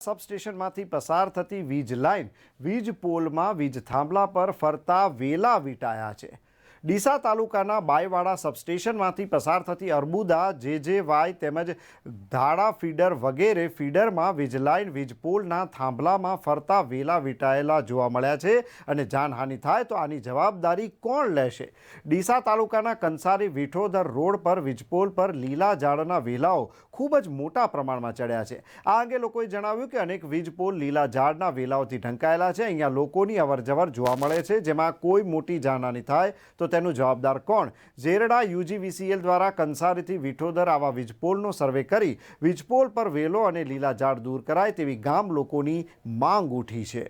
સબસ્ટેશનમાંથી પસાર થતી વીજ લાઇન વીજ પોલમાં વીજ થાંભલા પર ફરતા વેલા વીંટાયા છે. ડીસા તાલુકાના બાયવાડા સબસ્ટેશનમાંથી પસાર થતી અર્બુદા જે જે વાય તેમજ ધાડા ફીડર વગેરે ફીડરમાં વીજલાઇન, વીજપોલના પોલના થાંભલામાં ફરતા વેલા વીંટાયેલા જોવા મળ્યા છે અને જાનહાનિ થાય તો આની જવાબદારી કોણ લેશે? ડીસા તાલુકાના કંસારી વિઠોદર રોડ પર વીજપોલ પર લીલા ઝાડના વેલાઓ ખૂબ જ મોટા પ્રમાણમાં ચડ્યા છે. આ અંગે લોકોએ જણાવ્યું કે અનેક વીજપોલ લીલા ઝાડના વેલાઓથી ઢંકાયેલા છે. અહીંયા લોકોની અવરજવર જોવા મળે છે, જેમાં કોઈ મોટી જાનહાની થાય તો તેનું જવાબદાર કોણ? ઝેરડા યુજીવીસીએલ દ્વારા કંસારીથી વિઠોદર આવા વીજપોલનો સર્વે કરી વીજપોલ પર વેલો અને લીલા ઝાડ દૂર કરાય તેવી ગામ લોકોની માંગ ઉઠી છે.